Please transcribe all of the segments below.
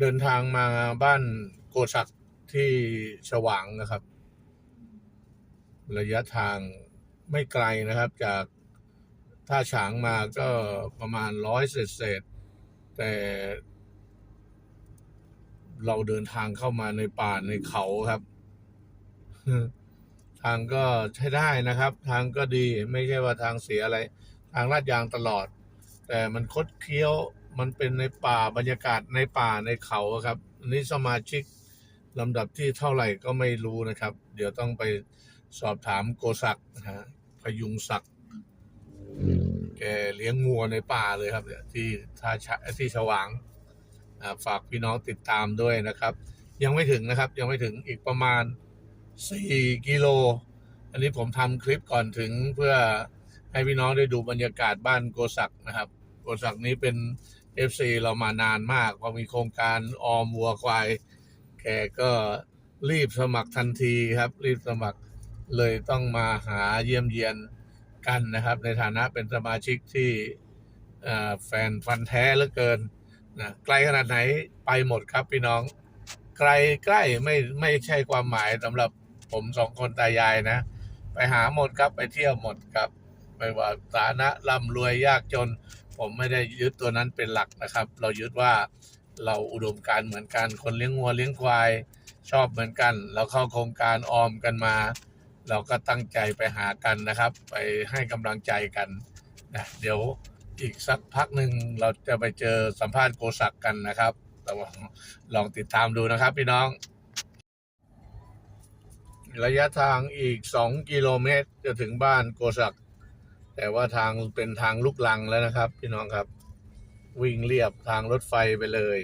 เดินทางมาบ้านโกศักที่ฉวางนะครับ ระยะทางไม่ไกลนะครับ จากท่าฉางมาก็ประมาณร้อยเศษเศษ แต่เราเดินทางเข้ามาในป่าในเขาครับ ทางก็ใช้ได้นะครับ ทางก็ดีไม่ใช่ว่าทางเสียอะไร ทางลาดยางตลอด แต่มันคดเคี้ยว มันเป็นในป่าบรรยากาศในป่าในเขาอะครับ อันนี้สมาชิกลำดับที่เท่าไหร่ก็ไม่รู้นะครับ เดี๋ยวต้องไปสอบถามโกศักดิ์นะฮะพยุงศักดิ์แกเลี้ยงงัวในป่าเลยครับเนี่ยที่ท่าชะที่ฉวางอ่าฝากพี่น้องติดตามด้วยนะครับ ยังไม่ถึงนะครับ ยังไม่ถึงอีกประมาณ 4 กิโล อันนี้ผมทำคลิปก่อนถึงเพื่อให้พี่น้องได้ดูบรรยากาศบ้านโกศักดิ์นะครับ โกศักดิ์นี้เป็น FC เรามานานมากพอมีโครงการออมวัวควายแกก็รีบสมัครทันทีครับ รีบสมัครเลยต้องมาหาเยี่ยมเยียนกันนะครับ ในฐานะเป็นสมาชิกที่แฟนฟันแท้เหลือเกินนะไกลขนาดไหนไปหมดครับพี่น้องไกลใกล้ไม่ไม่ใช่ความหมายสำหรับผมสองคนตายายนะ ไปหาหมดครับไปเที่ยวหมดครับ ไม่ว่าฐานะร่ำรวยยากจน ผมไม่ได้ยึดตัวนั้นเป็นหลักนะครับ เรายึดว่าเราอุดมการเหมือนกัน คนเลี้ยงวัวเลี้ยงควายชอบเหมือนกัน เราเข้าโครงการออมกันมา เราก็ตั้งใจไปหากันนะครับ ไปให้กำลังใจกันนะเดี๋ยวอีกสักพักหนึ่งเราจะไปเจอสัมภาษณ์โกศักกันนะครับแต่ว่าลองติดตามดูนะครับพี่น้อง ระยะทางอีก 2 กิโลเมตร จะถึงบ้านโกศัก แต่ว่าทางเป็นทางลูกลังแล้วนะครับ พี่น้องครับ วิ่งเรียบทางรถไฟไปเลย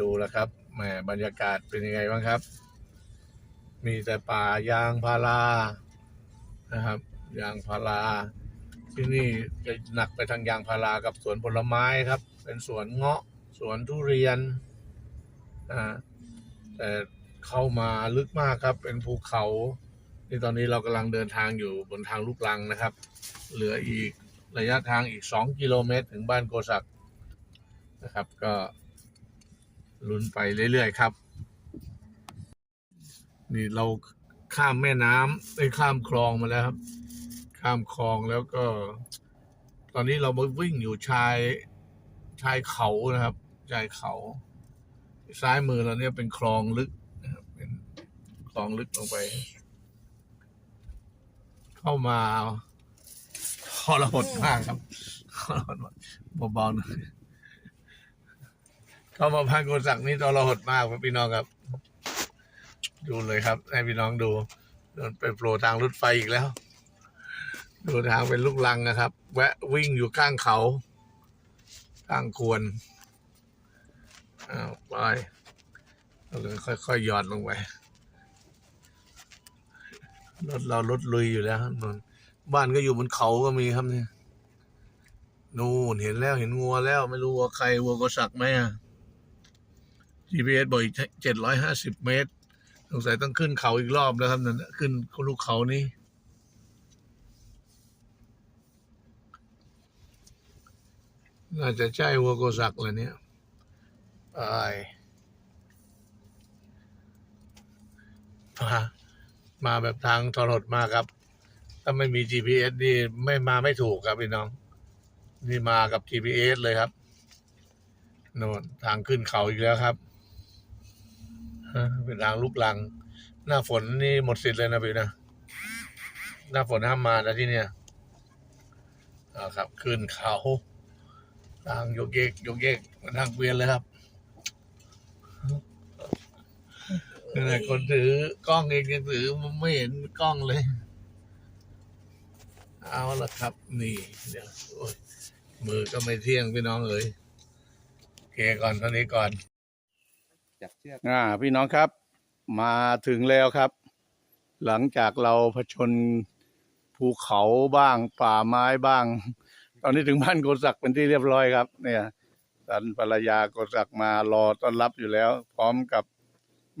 ดูแล้วครับแหมบรรยากาศเป็นยังไงบ้างครับ มีแต่ป่ายางพารานะครับ ยางพาราที่นี่จะหนักไปทางยางพารากับสวนผลไม้ครับ เป็นสวนเงาะสวนทุเรียนอ่าแต่เข้ามาลึกมากครับ เป็นภูเขา ที่ตอนนี้เรากำลังเดินทางอยู่บนทางลูกลังนะครับ เหลืออีกระยะทางอีก 2 กิโลเมตร ถึงบ้านโกศักนะครับ ก็ลุ้นไปเรื่อย ๆ ครับ นี่เราข้ามแม่น้ำได้ข้ามคลองมาแล้วครับ ข้ามคลองแล้วก็ ตอนนี้เรามาวิ่งอยู่ชายชายเขานะครับ ชายเขา ซ้ายมือเราเนี่ยเป็นคลองลึกนะครับเป็นคลองลึกลงไป เข้ามาทรหดมากครับทรหดเบาๆหน่อยเข้ามาพันโกศักนี่ทรหดมากครับพี่น้องครับ ดูเลยครับ ให้พี่น้องดูเดินไปโผล่ทางรถไฟอีกแล้ว ดูทางเป็นลูกลังนะครับ แวะวิ่งอยู่ข้างเขาข้างควรอ้าวไปเราเลยค่อยๆหยอนลงไป รถเรารถลุยอยู่แล้วครับนนบ้านก็อยู่บนเขาก็มีครับเนี่ยนู่นเห็นแล้วเห็นงัวแล้วไม่รู้ว่าใครวัวก็สักไหมอะ GPS บอกอีกเจ็ดร้อยห้าสิบเมตรสงสัยต้องขึ้นเขาอีกรอบแล้วครับนั่นน่ะขึ้นลูกเขานี้น่าจะใช่วัวโกสักเลยเนี่ยไปมา มาแบบทางทรหดมากครับ ถ้าไม่มี GPS นี่ไม่มาไม่ถูกครับพี่น้อง นี่มากับ GPS เลยครับโน่นทางขึ้นเขาอีกแล้วครับเป็นทางลูกลัง หน้าฝนนี่หมดสิทธิ์เลยนะพี่นะ หน้าฝนห้ามมานะที่เนี่ยครับ ขึ้นเขาทางโยกเยกโยกเยกมันทางเกวียนเลยครับ นี่นคนถือกล้องเองยังถือมันไม่เห็นกล้องเลย เอาละครับ นี่เดี๋ยวยมือก็ไม่เที่ยงพี่น้องเลยโอเคก่อนเท่านี้ก่อนจับเชือกอ่า พี่น้องครับ มาถึงแล้วครับ หลังจากเราผชนภูเขาบ้าง ป่าไม้บ้าง ตอนนี้ถึงบ้านโกศักดิ์เป็นที่เรียบร้อยครับ เนี่ยสันภรรยาโกศักดิ์มารอต้อนรับอยู่แล้ว พร้อมกับ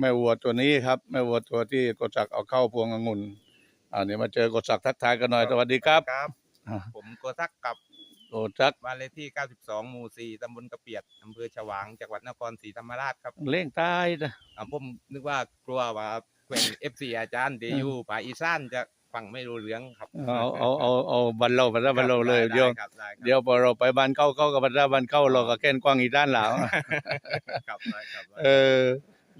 แม่วัวตัวนี้ครับ แม่วัวตัวที่โกศักดิ์เอาเข้าพวงองุ่นอ่าเนี่ยวมาเจอโกศักดิ์ทักทายกันหน่อยสวัสดีครับ ครับ อ่า ผมโกซักกับโอ้จักบ้านเลขที่ 92 หมู่ 4 ตำบลกระเปียด อำเภอฉวาง จังหวัดนครศรีธรรมราชครับเล่งใต้นะ อ่าผมนึกว่ากลัวว่าแขวน FC อาจารย์เดอยูป่าอีสานจะฟังไม่รู้เรื่องครับเอาเอาเอาเอาบันเราบันเราบันเราเลยครับเดี๋ยวไครับได้ครับเดี๋ยวพอเราไปบ้านเก้าเก้ากับบ้านเราบ้านเก้าเราก็แก้นกว้างอีกด้านหลัง ครับได้ครับได้เออ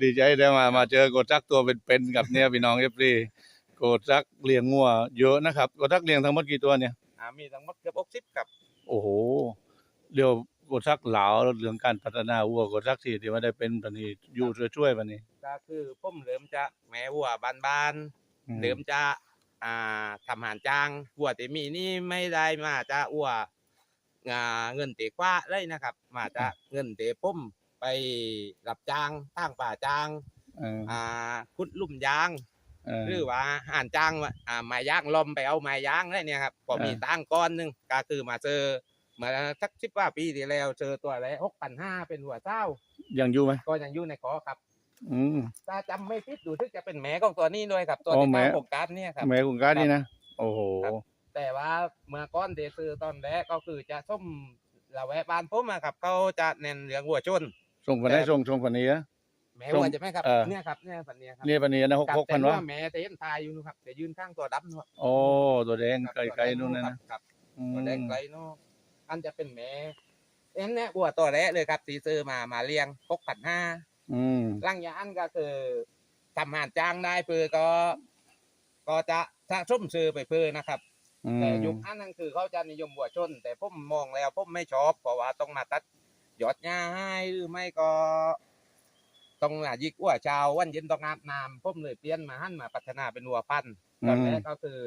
ดีใจได้มามาเจอโกจักตัวเป็นๆกับเนี่ยพี่น้องเอฟซีโกจักเลี้ยงงัวเยอะนะครับโกจักเลี้ยงทั้งหมดกี่ตัวเนี่ยอ่ามีทั้งหมดเกือบ60ครับ โอ้โหเดี๋ยวโกจักเหลาเรื่องการพัฒนาวัวโกจักที่ที่ว่าได้เป็นปันนี้อยู่ช่วยๆปันนี้ก็คือผมเริ่มจะแม่วัวบ้านๆอืมเดิมจะอ่าทำอาหารจ้างหัวแต่มีนี่ไม่ได้มาจะอ้วงาเงินเตะกว่าเลยนะครับ มาจะเงินเตะปุ้ม ไปรับจ้างตั้งป่าจ้างเอออ่าคุดลุ่มยาง เออ หรือว่าอ่านจ้างว่าอ่าไม้ย่างลมไปเอาไม้ย่างอะไรเนี่ยครับพอมีเออ ตั้งก้อนหนึงก็คือมาเจอเมื่อสักสิบว่าปีที่แล้วเจอตัวอะไรหกพันห้าเป็นหัวเจ้า ยังอยู่ไหมก็ยังอยู่ในขอครับ อืม ถ้าจำไม่ผิดดูทึกจะเป็นแหมของตัวนี้ด้วยครับ ตัวอ๋อที่แหม ตั้งโครงการเนี่ยครับแม่คุณการนี่นะโอ้โหครับ แต่ว่าเมื่อก้อนเดซื้อตอนแรกก็คือจะส้มละแวะบ้านผมอะครับเขาจะเน้นเรื่องหัวชน ส่งปันได้ส่งส่งปันนี้นะแหมวัวส้มใช่ไหมครับ เออ เนี่ยครับเนี่ยปันเนี้ยครับนี่ปันนี้นะหกครับหกพันแต่วะว่าแหมแต่ยันทายอยู่นะครับแต่ยืนข้างตัวดำเนอะโอ้ตัวแดงครับไกลไกลนู่นนะครันะบครับอืมตัวแดงไกลเนาะอันจะเป็นแหมเอ็นเนี่ยวัวตัวแรกเลยครับสีซื้อมามาเลี้ยงหกพันห้า อืม ร่างยาอันก็คือทำงานจ้างได้เพื่อก็ ก็จะถ้าส้มซื้อไปเพื่อนะครับ อืมแต่ยุคอันนั้นคือเขาจะนิยมวัวชน แต่ผมมองแล้วผมไม่ชอบเพราะว่าต้องมาตัดห ยอดหญ้าให้หรือไม่ก็ต้องมายิกวัวชาววันเย็นต้องอาบน้ำผมเลยเปลี่ยนมาหั่นมาพัฒนาเป็นวัวพันธุ์ตอนแรกก็คือ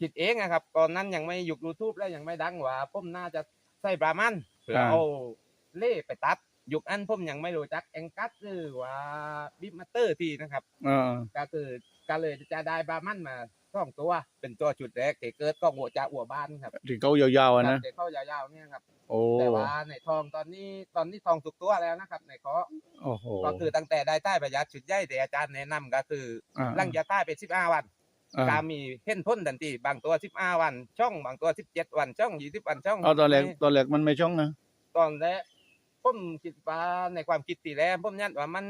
คิดเองนะครับตอนนั้นยังไม่ยุคยูทูบและยังไม่ดังว่าผมน่าจะใส่บรามันเพื่อเอาเล่ไปตัดยุคอันผมยังไม่รู้จักแองกัสหรือว่าบิฟมาเตอร์ทีนะครับเออก็คือก็เลยจะได้บรามันมาส องตัวเป็นตัวจุดแรกที่เกิดก็หัวจะหัวบ้านครับที่เขายาวๆอะครันะบแต่เข้ายาวๆเนี่ยครับโอ้แต่ว่าในทองตอนนี้ตอนนี้ทองสุกตัวแล้วนะครับในเคาะโอ้โหก็คือตั้งแต่ได้ใต้ประหยัดชุดใหญ่แต่อาจารย์แนะนำก็คืออ่าหลังจากใต้ไปสิบห้าวันอ่าตามมีเห็นพ้นทันทีบางตัวสิบห้าวัน ช่องบางตัวสิบเจ็ดวัน ช่องยี่สิบวันช่องเอาตอนแรกตอนแรกมันไม่ช่องนะตอนแรกผมคิดว่าในความคิดตีแล้วผมยันว่ามัน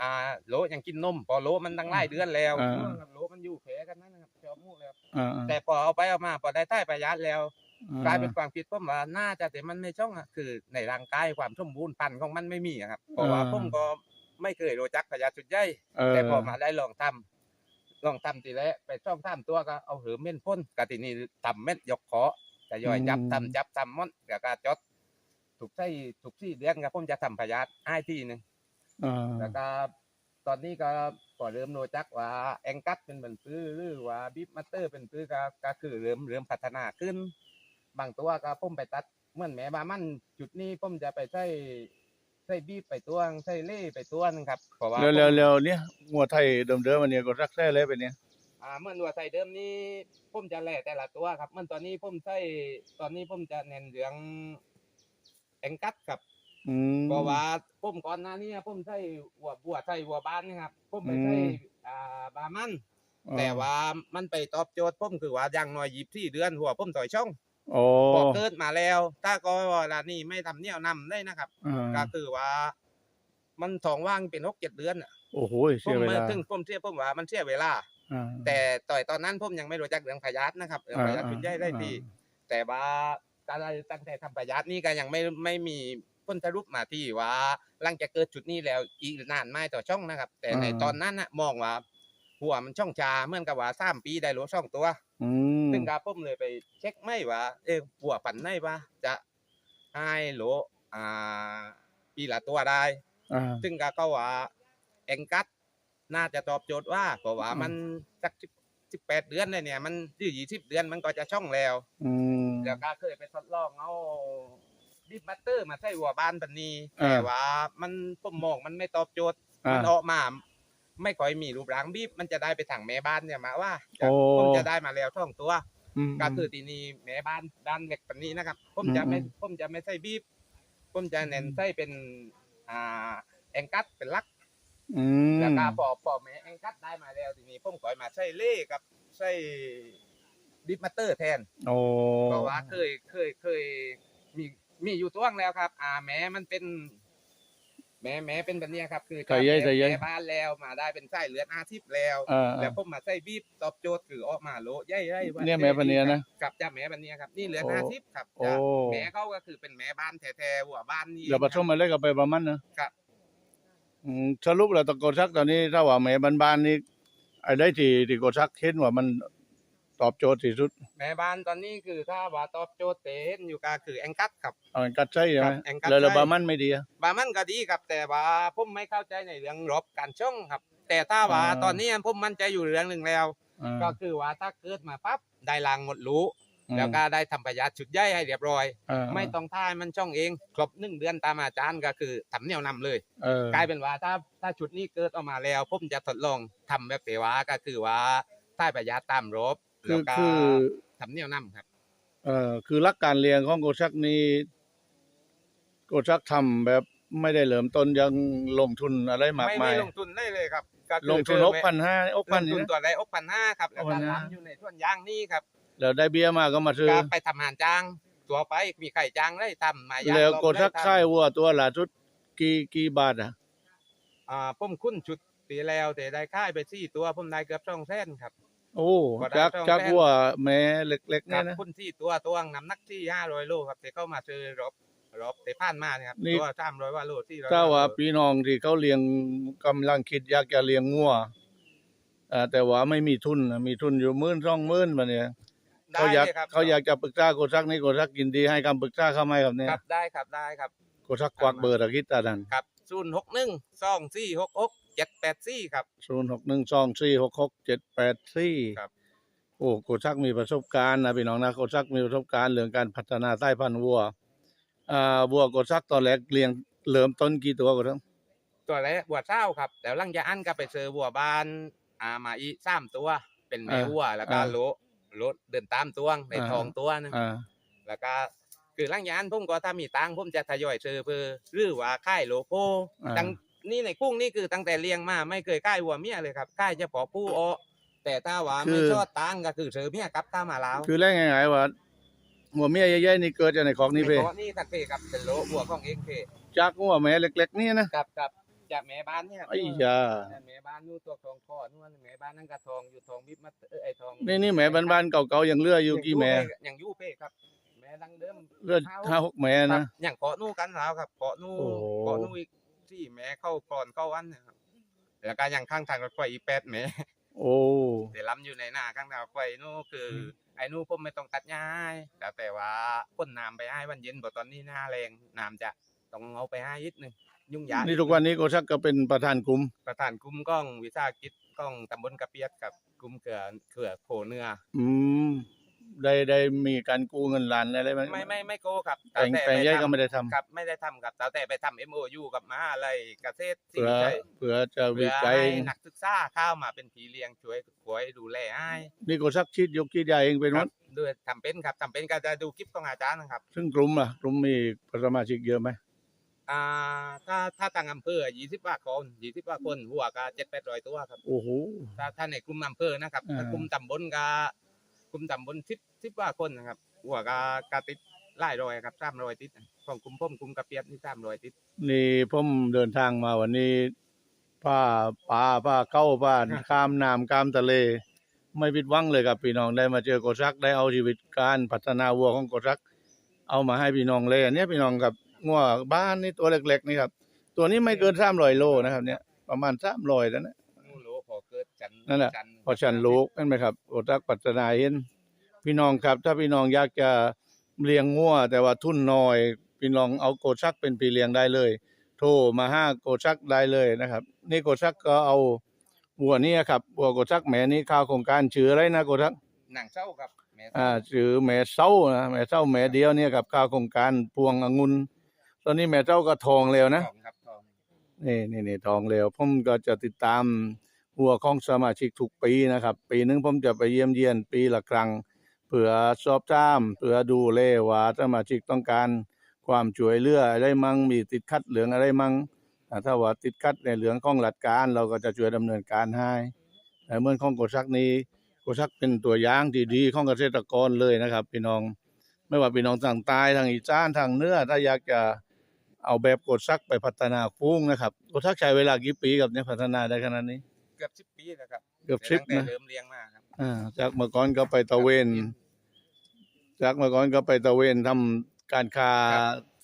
อ่าโหลยังกินนมพอโหลมันตั้งหลายเดือนแล้วอ่าโหลมันอยู่แผลกันนั่นนะครับจอมูกแล้วอ่าแต่พอเอาไปเอามาพอได้ใต้ประหยัดแล้วอ่ากลายเป็นความคิดผมว่าน่าจะแต่มันไม่ช่องอะคือในร่างกายความสมบูรณ์พันธุ์ของมันไม่มีอะครับเพราะว่าผมก็ไม่เคยรู้จักประหยัดสุดใหญ่เออแต่พอมาได้ลองทำลองทำทีแล้วไปช่องทำตัวก็เอาหือเม่นพ่นกะทีนี้ทำเม็ดยกขอจะย่อยจับทำจับทำมดแล้วก็จดถูกใส่ถูกที่เดือนครับผมจะทำประหยัดให้ที่หนึ่ง อ่าแล้วก็ตอนนี้ก็พอเริ่มรู้จักว่าแองกัสเป็นเหมือนซื้อหรือว่าบิ๊บมัตเตอร์เป็นซื้อก็ก็คือเริ่มเริ่มพัฒนาขึ้น บางตัวก็ผมไปตัดเหมื่อนแหม่บามันจุดนี้ผมจะไปใส่ใส่บีบไปตัวงใส่เล่ไปตัวหนึงครับเพราะว่าแล้วแล้วผมแล้วเนี่ยงัวไทยเดิมๆมันเนี่ยก็รักแท้เลยเป็นเนี่ยอ่าเมื่อวัวใส่เดิมนี้ผมจะแล่แต่ละตัวครับเมื่อตอนนี้ผมใส่ตอนนี้ผมจะเน้นเรื่องแองกัสครับ อืม เพราะว่าผมก่อนหน้านี้ผมใส่หัวบัวใส่หัวบ้านนะครับผมไปใส่อืม อ่าบามันอ่แต่ว่ามันไปตอบโจทย์ผมคือว่าอย่างน้อยยีบที่เดือนหัวผมต่อยช่องโอ้พอเกิดมาแล้ว ถ้าก็เวลานี้ไม่ทำเนี่ยวนำได้นะครับ อ่าก็คือว่า มันท้องว่างเป็นหกเจ็ดเดือนน่ะโอ้โหผเสียมเวมาลาถึงผมเทียบผมว่ามันเสียเวลา อ่า แต่ต่อยตอนนั้นผมยังไม่รู้จักเรื่องพยาธินะครับเรื่องพยาธิอ่าชุดใหญ่ได้ดีอ่แต่ว่าการตั้งแต่ทำพยาธินี่ก็ยังไม่ไม่มี พ้นสรุปมาที่ว่าหลังจากเกิดจุดนี้แล้วอีกนานไม่ต่อช่องนะครับ แต่ในตอนนั้นนะมองว่า หัวมันช่องชาเหมือนกับว่าสามปีได้โหลช่องตัวอืมซึ่งกาผมเลยไปเช็คไม่ว่า เออหัวปันไม่ว่าจะให้โหลอ่าปีละตัวได้อ่าซึ่งกาก็ว่าเองกัสน่าจะตอบโจทย์ว่าเพราะว่าอืมมันสักสิบแปดเดือนเลยเนี่ย มันยี่สิบเดือนมันก็จะช่องแล้วอืมแล้วก็เคยไปทดลองเอา ดิบบัตเตอร์มาใส่หัวบ้านปันนี้อ่าแต่ว่ามันผมมองมันไม่ตอบโจทย์อ่ามันออกมาไม่ค่อยมีรูปร่างบีบมันจะได้ไปถังแม่บ้านเนี่ยมาว่าจะโอ้ ผมจะได้มาแล้วท่องตัวม ก็คือทีนี้แม่บ้านด้านเล็กปันนี้นะครับ ผมจะไม่อืม ผมจะไม่ใส่บีบผมจะเน้นใส่เป็นอ่าแองกัสเป็นหลัก อืมแล้วก็พอพอแม่แองกัสได้มาแล้วทีนี้ผมก็มาใส่เล่กับใส่ดิฟมาเตอร์แทนโอ้เพราะว่าเคยเคยเคยมี มีอยู่ตัวงแล้วครับ อ่าแม้มันเป็น แม้แม้เป็นแบบเนี้ยครับ คือใส่ใยใส่ใยแม้บ้านแล้วมาได้เป็นไส้เลือดอาทิตย์แล้วอ่าแล้วผมมาใส่บีบตอบโจทย์คือออกมาโลใหญ่ๆว่าเนี่ยแม้ปะเนี้ยนะกับจ้าแม้แบบเนี้ยครับ นี่เหลือโอ้อาทิตย์ครับโอ้ จ้ะแม้เขาก็คือเป็นแม้บ้านแท้ๆหัวบ้านนี่แล้วผสมอะไรกับไปประมาณนะครับ อืมสรุปแล้วตะโกชักตอนนี้ถ้าว่าแม่บ้านๆนี่ไอ้ได้ที่ที่โกชักเห็นว่ามัน ตอบโจทย์ที่สุด แม้บ้านตอนนี้คือถ้าว่าตอบโจทย์เต็นอยู่ก็คือแองกัสครับ เอากัดใช่ใช่ไหมครับแองกัดแล้วแล้วใช่บามันไม่ดีอะ บามันก็ดีครับ แต่ว่าผมไม่เข้าใจในเรื่องรบการช่องครับ แต่ถ้าว่าอ่า ตอนนี้ผมมั่นใจอยู่เรื่องหนึ่งแล้ว อ่าก็คือว่าถ้าเกิดมาปั๊บได้ลางหมดรู้ แล้วก็ได้ทำประหยัดชุดใหญ่ให้เรียบร้อย อ่าไม่ต้องท่ายมันช่องเอง ครบหนึ่งเดือนตามอาจารย์ก็คือทำแนวนำเลย เออกลายเป็นว่าถ้าถ้าชุดนี้เกิดออกมาแล้วผมจะทดลองทำแบบเปว่าก็คือว่าท่ายประหยัดตามรบคื แล้อวก็คือทำแนวนำครับ เอ่อคือรักการเรียนของโกชักนี่โกชักทำแบบไม่ได้เริ่มต้นยังลงทุนอะไรมากไม่มาไม่ยลงทุนได้เลยครับก็คือลงทุนเจหอกแม่พันห้าอกลพันงนี่ทุนนะตัวได้อกพันห้าครับแล้วอกพัก็นห้าทำอยู่ในส่วนยางนี่ครับแล้วได้เบี้ยมาก็มาซื้อก็ไปทำงานจ้างตัวไปมีไข่จ้างได้ทำมายางแล้วรอบโกชักได้ทำค่ายวัวตัวละชุดกี่กี่บาทอะอ่าผมคุ้นชุดปีแล้วแต่ได้ค่ายไปสี่ตัวผมได้เกือบสองแสนครับ โอ้ก็ได้จักต้องจักแป้งวัวแม่เล็กๆครัเนี่ยนะบคุ้นที่ตัวตัวน้ำหนักที่ห้าร้อยโลครับแต่เข้ามาซื้อรบรบแต่ผ่านมาเนี่ยครับนี่ ตัวสามร้อยว่าโลที่ถ้าว่าพี่น้องที่เขาเลี้ยงกำลังคิดอยากจะเลี้ยงงัวอ่าแต่ว่าไม่มีทุนน่ะมีทุนอยู่หมื่นสองหมื่นมาเนี่ยได้เขาอยากลครับเขาอยากจะปรึกษาโกชักนี่โกชักยินดีให้คำปรึกษาเข้าไหมครับเนี่ยครับได้ครับได้ครับโกชักกวักเบอร์ตะคิดตาดัน ครับ ศูนย์หกหนึ่งสองสี่หกหกเจ็ดแปดสี่ครับ ศูนย์หกหนึ่งสองสี่หกหกเจ็ดแปดสี่ครับ โอ้โกชักมีประสบการณ์นะพี่น้องนะโกชักมีประสบการณ์เรื่องการพัฒนาสายพันธุ์วัวอ่าวัวโกชักตอนแรกเลี้ยงเริ่มต้นกี่ตัวก็ทั้งตัวแรกบัวเศร้าครับแล้วหลังจากอันก็ไปเจอบัวบานอ่ามาอีสามตัว เป็นแม่วัวแล้วก็โลโลเดินตามตัวงในทองตัวหนึงอ่า แล้วก็ คือหลังจากนั้นผมก็ถ้ามีตังค์ผมจะทยอยซื้อเพื่อหรือว่าค่ายโลโก้อ่า ตั้งนี่ในกุ้งนี่คือตั้งแต่เลี้ยงมาไม่เคยค่ายวัวเมียเลยครับค่ายเฉพาะผู้อ้อแต่ถ้าว่าไม่ชอบตังค์ก็คือซื้อเมียกับตามมาแล้วคือแรกง่ายๆว่าหัวเมียใหญ่ๆนี่เกิดจากในของนี่เพไม่พราะนี่ตัดเพครับเป็นโลวัวของเองเพจากหัวแม่เล็ก ๆ นี่นะกับกับจากแม่บ้านเนี่ยไอ้ยาแม่บ้านนู่นตัวทองคอนู่นแม่บ้านนั่นก็ทองอยู่ทองบิบมาเออไอทอง นี่นี่แม่บ้านๆเก่าๆยังเหลืออยู่กี่แม่อย่างยูเป้ครับแม่ดังเดิมเหลือห้าหกแม่ครันะ บอย่างเกาะนู่กันแล้วครับเกาะนู่โอ้ เกาะนู่อีกที่แม่เข้าก่อนเข้าอันเนะครับแล้วก็อย่างข้างทางรถไฟอีกแปดแม่โอ้ แต่ล้ำอยู่ในหน้าข้างทางรถไฟนู่นคืออไอ้นู่นผมไม่ต้องตัดหญ้าให้แต่แต่ว่าพ่นน้ำไปให้วันเย็นบอกตอนนี้หน้าแรงน้ำจะต้องเอาไปให้นิดนึงยุ่งยากนี่ทุกวันนี้โกชักก็เป็นประธานกลุ่มประธานกลุ่มกล้องวิสาหกิจกล้องตำบลกระเปียดกับกลุ่มเกลือเกลือโคเนื้อ อืม ได้ได้มีการกู้เงินล้านอะไรไหมไม่ไม่ไม่โกครับแปลงต่แปลงปใหญ่ทำก็ไม่ได้ทำครับไม่ได้ทำครับแต่แต่ไปทำ MOU กับมหาอะไรเกษตรสิ่เผื่งอใดเผื่อจะเพื่วิอจัยให้นักศึกษาเข้ามาเป็นผีเลี้ยงช่วยช่วยดูแลให้นี่โกชักชิดยกชิดใหญ่เองเป็นควัรัดบด้วยทำเป็นครับทำเป็นก็จะดูคลิปของอาจารย์นะครับ ซึ่งกลุ่มล่ะกลุ่มมีสมาชิกเยอะไหมอ่าถ้าถ้าต่างอำเภอ20กว่าคน20กว่าคนหัวก็7 800ตัวครับโอ้โหถ้าถ้าในกลุ่มอำเภอนะครับอ่าถ้ากลุ่มตำบลก็ กลุ่มตำบล10 10กว่าคนนะครับหัวก็ก็ติดหลายร้อยครับ300ติดของกลุ่มผมกลุ่มกระเปียดนี่300ติดนี่ผมเดินทางมาวันนี้ผ้าป่าผ้าเข้าบ้านครับข้ามน้ำข้ามทะเล ไม่ผิดหวังเลยครับพี่น้องได้มาเจอโกชักได้เอาชีวิตการพัฒนาวัวของโกชัก เอามาให้พี่น้องเลยอันเนี้ยพี่น้องกับงัวบ้านนี่ตัวเล็ก ๆ นี่ครับ ตัวนี้ไม่เกินสามร้อยโลนะครับ เนี่ยประมาณสามร้อยแล้วนะนู่นโลพอเกิดจันทร์นั่นแหละ จัทร์เพราะฉันรู้นั่นไหมครับโอทักปัฒนาเห็น พี่น้องครับ ถ้าพี่น้องอยากจะเลี้ยงงัวแต่ว่าทุนน้อย พี่น้องเอาโกชักเป็นพี่เลี้ยงได้เลย โทรมาห้าโกชักได้เลยนะครับ นี่โกชักก็เอาวัวนี่ครับวัวโกชักแม่นี้ข้าวโครงการชื่ออะไรนะโกชักหนังเศร้าครับแม่อ่าชื่อแม่เศร้านะแม่เศร้าแม่เดียวเนี่ยกับข้าวโครงการพวงองุ่นตอนนี้แม่เจ้าก็ทองแล้วนะทองครับทองนี่นี่นี่ทองเหลวผมก็จะติดตาม หัวของสมาชิกทุกปีนะครับ ปีหนึงผมจะไปเยี่ยมเยียนปีละครั้งเพื่อสอบถามเพื่อดูแลว่าสมาชิกต้องการความช่วยเหลืออะไรมั่งมีติดขัดเหลืองอะไรมั่งถ้าว่าติดขัดในเหลืองของหลักการ เราก็จะช่วยดำเนินการให้เมื่อของกฎชักนี้กกชักเป็นตัวอย่างที่ดีของเกษตรกรเลยนะครับพี่น้องไม่ว่าพี่น้องทางใต้ทางอีสานทางเนื้อถ้าอยากจะเอาแบบกดซักไปพัฒนาฟุ้งนะครับกดซักใช้เวลากี่ปีกับเนี่ยพัฒนาได้ขนาดนี้ เกือบสิบปีแล้วครับเกือบสิบตั้งแต่นะเริ่มเลี้ยงมาครับอ่าจากเมื่อก่อนก็ไปตะเวน จากเมื่อก่อนก็ไปตะเวนทำการค้า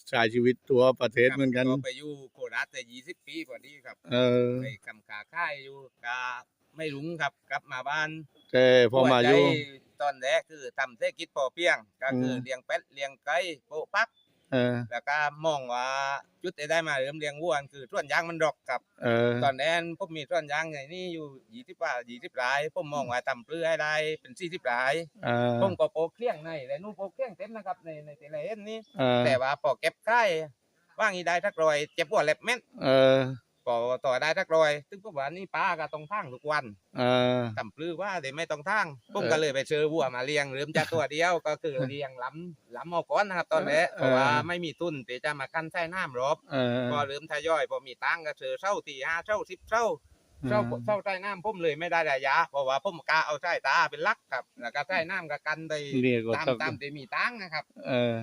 ใช้ชีวิตตัวประเทศเหมือนกัน ก็ไปอยู่โคราชแต่ยี่สิบปีพอดีครับเออ ไปกำขาค่ายอยู่กาไม่รุ้งครับ กลับมาบ้านแต่พอมาอยู่ หัวใจตอนแรกคือทำเศรษฐกิจพอเพียง ก็คืออม เลี้ยงเป็ดเลี้ยงไก่โปะปัก เออ แล้วก็มองว่าจุดที่ได้มาเริ่มเลี้ยงวัวคือส่วนยางมันดอกครับ เออ ตอนนั้นผมมีส่วนยางอย่างนี้อยู่ยี่สิบว่ายี่สิบรายผมมองว่าทำเพื่อให้ได้เป็นสี่สิบรายเออ ผมก็โปะเครื่องในและนู่นโปะเครื่องเต็มนะครับในในแต่ละเอ็นนี้ เออ แต่ว่าพอเก็บไข่ว่างอีได้ทักรอยเจ็บปวดเล็บเม็ด เออ พอต่อได้ทักรอยซึ่งผมว่านี่ป้าก็ต้องทั้งทุกวันเออทำปลือว่าเดี๋ยวไม่ต้องทั้งผมเออก็เลยไปเจอวัวมาเลี้ยงเริ่มจากตัวเดียวก็คือเลี้ยงล้ำล้ำเอาก้อนนะครับ ตอนแรกเพราะว่าไม่มีทุนที่จะมากั้นใช้น้ำรอบเออพอเริ่มทยอยพอมีตังค์ก็เจอเช่าตีห้าเช่าสิบเช่าเช่าเช่าใต้น้ำผมเลยไม่ได้ระยะเพราะว่าผมกล้าเอาใต้ตาเป็นหลักครับแล้วก็ใต้น้ำก็กันได้เรียกว่าตามต้องตามที่มีตังค์นะครับ เออ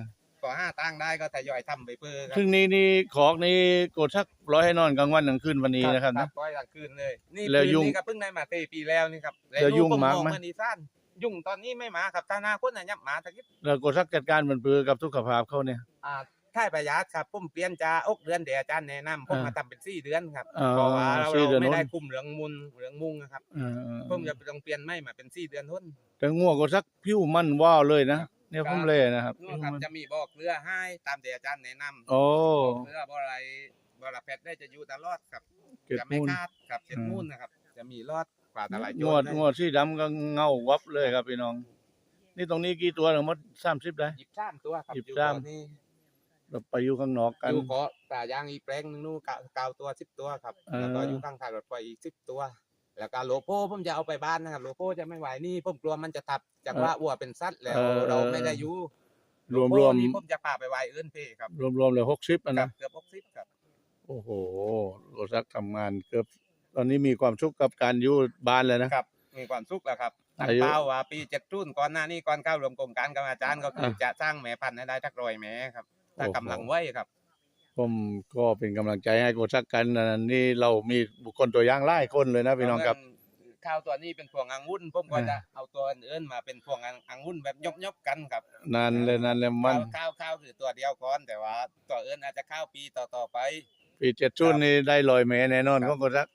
พอห้าตังค์ได้ก็ทยอยทำไปเพื่อครับซึ่งนี่นี่ของนี่กดชักร้อยให้นอนกลางวันกลางคืนวันนี้นะครับนะปล่อยกลางคืนเลย นี่แล้วคืนยุ่งนี้ก็เพิ่งได้มาตีปีแล้วนี่ครับแล้วยุ่งผมมากองไหม มันอีสั้นยุ่งตอนนี้ไม่มาครับถ้าหนาคนน่ะยับหมาตะกี้แล้วกดชักจัดการมันเปือกับสุขภาพเขาเนี่ย อ่าท่ายประหยัดครับผมเปลี่ยนจาอกเดือนเดียวอาจารย์แนะนำผมอ่ามมาทำเป็นสี่เดือนครับอ๋อเพราะว่าเราสี่เดือน ไม่โน้นได้คุมเหลืองมุนเหลืองมุงนะครับเออเออผมจะต้องเปลี่ยนไม่มาเป็นสี่เดือนทุนแต่งัวกดชักผิวมันว่าวเลยนะ เนี่ยผมเลยนะครับ นู่นครับจะมีบอกเรือให้ตามเดียวอาจารย์แนะนำโอ้ บอกเรือบ่อะไรบ่ละเพชรได้จะอยู่ตลอดครับ เก็ดจะไม่มูลคาดครับเช่นอ่ามูนนะครับ จะมีรอดกว่าตลาดงวดงวดสีดำก็เงาวับเลยครับพี่น้อง นี่ตรงนี้กี่ตัวทั้งหมดสามสิบได้ หยิบซ้ำตัวครับหยิบอยู่ซ้ำเกาะนี่เราไปอยู่ข้างนอกกัน อยู่เกาะตายางอีกแปลงหนึงนู่นเก้าเก้าตัวสิบตัวครับเออแล้วก็อยู่ข้างทางรถไฟอีกสิบตัว แล้วก็โลโก้ผมจะเอาไปบ้านนะครับ โลโก้จะไม่ไหวนี่ผมกลัวมันจะทับจากว่าอ้วเป็นสัตว์แล้วเออเราไม่ได้อยู่รวมโลรวโก้มนี่ผมจะพาไปไหวเอื้นเพ่ครับ รวมรวมเลยหกสิบอะครันะบเกือบหกสิบครับ โอ้โหกดชักทำงานเกือบตอนนี้มีความสุขกับการอยู่บ้านเลยนะครับ มีความสุขแล้วครับตั้งอายุเป้าว่าปีเจ็ดรุ่นก่อนหน้านี้ก่อนเข้ารวมโครงการกับอาจารย์ก็คืออะจะสร้างแม่พันธุ์ให้ได้ทักร้อยแม่ครับถ้าโอ้โหกำลังไหวครับ ผมก็เป็นกำลังใจให้กดชักกันนะนี่เรามีบุคคลตัวอย่างหลายคนเลยนะพี่น้องครับ ข้าวตัวนี้เป็นพวงองุ่นผมก็อ่าจะเอาตัวอื่นๆมาเป็นพวงองุ่นแบบยบๆกันครับนานเลยนานเลยมันข้าวข้าวคือตัวเดียวก่อน แต่ว่าตัวอื่นอาจจะข้าวปีต่อๆไป ปีเจ็ดชุดนี่ได้ลอยแม่แน่นอนคขรัอบงกดชัก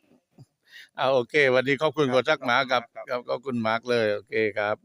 เอาโอเค วันนี้ขอบคุณครับกดชักหมากับขอบคุณมากครับกับขอบคุณมาร์กเลย โอเคครับ